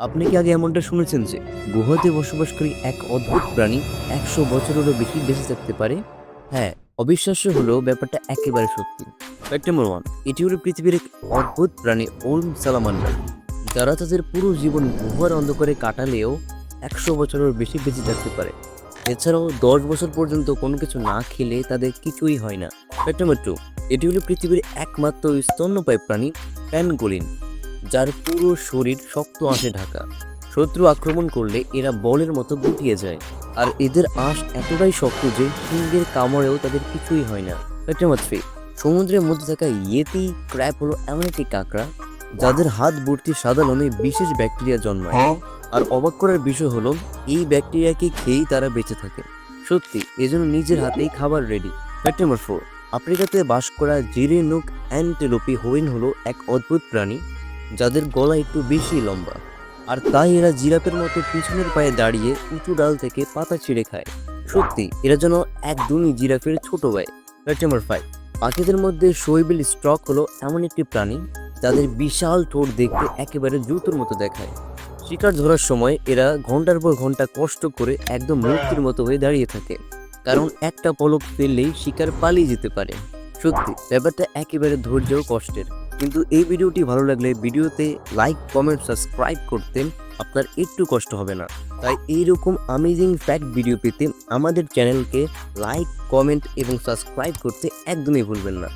আপনি কি আগে এমনটা শুনেছেন যে গুহাতে বসবাসকারী এক অদ্ভুত প্রাণী একশো বছরেরও বেশি বেঁচে থাকতে পারে? হ্যাঁ অবিশ্বাস্য হলেও ব্যাপারটা একেবারে সত্যি। ফ্যাক্ট নাম্বার ওয়ান এটি হলো পৃথিবীর এক অদ্ভুত প্রাণী ওলম সালামান্ডার। যারা তাদের পুরো জীবন গুহার অন্ধকারে কাটালেও একশো বছরের বেশি বেঁচে থাকতে পারে। এছাড়াও দশ বছর পর্যন্ত কোনো কিছু না খেলে তাদের কিছুই হয় না। ফ্যাক্ট নাম্বার টু এটি হলো পৃথিবীর একমাত্র স্তন্যপায়ী প্রাণী প্যানগোলিন যার পুরো শরীর শক্ত আঁশে ঢাকা। শত্রু আক্রমণ করলে এরা বলের মতো গুটিয়ে যায়। আর এদের আঁশ এতটাই শক্ত যে সিংহের কামড়েও তাদের কিছুই হয় না। সমুদ্রের মধ্যে থাকা ইয়েতি ক্র্যাপ হলো এমন একটি কাঁকড়া যাদের হাত ভর্তি সাদা লোমে বিশেষ ব্যাকটেরিয়া জন্মায়। আর অবাক করার বিষয় হলো এই ব্যাকটেরিয়াকে খেয়েই তারা বেঁচে থাকে। সত্যি এজন্য নিজের হাতেই খাবার রেডি ফ্যাক্ট নাম্বার ফোর আফ্রিকাতে বাস করা জিরে নুক অ্যান্টেলোপি হরিণ হলো এক অদ্ভুত প্রাণী। যাদের গলা একটু বেশি লম্বা। আর তাই এরা জিরাফের মতো পিছনের পায়ে দাঁড়িয়ে উঁচু ডাল থেকে পাতা ছিঁড়ে খায়। সত্যি, এরা যেন একদমই জিরাফের ছোট ভাই। নাম্বার ফাইভ পাখিদের মধ্যে শৈবিল স্টক হলো এমন একটি প্রাণী, যাদের বিশাল ঠোঁট দেখতে একেবারে জুতোর মতো দেখায়। শিকার ধরার সময় এরা ঘণ্টার পর ঘণ্টা কষ্ট করে একদম মূর্তির মতো হয়ে দাঁড়িয়ে থাকে। কারণ একটা পলক ফেললেই শিকার পালিয়ে যেতে পারে। সত্যি, ব্যাপারটা একেবারে ধৈর্য কষ্টের। কিন্তু এই ভিডিওটি ভালো লাগলে ভিডিওতে লাইক কমেন্ট সাবস্ক্রাইব করতে আপনার একটু কষ্ট হবে না। তাই এইরকম আমেজিং ফ্যাক্ট ভিডিও পেতে আমাদের চ্যানেলকে লাইক কমেন্ট এবং সাবস্ক্রাইব করতে একদমই ভুলবেন না।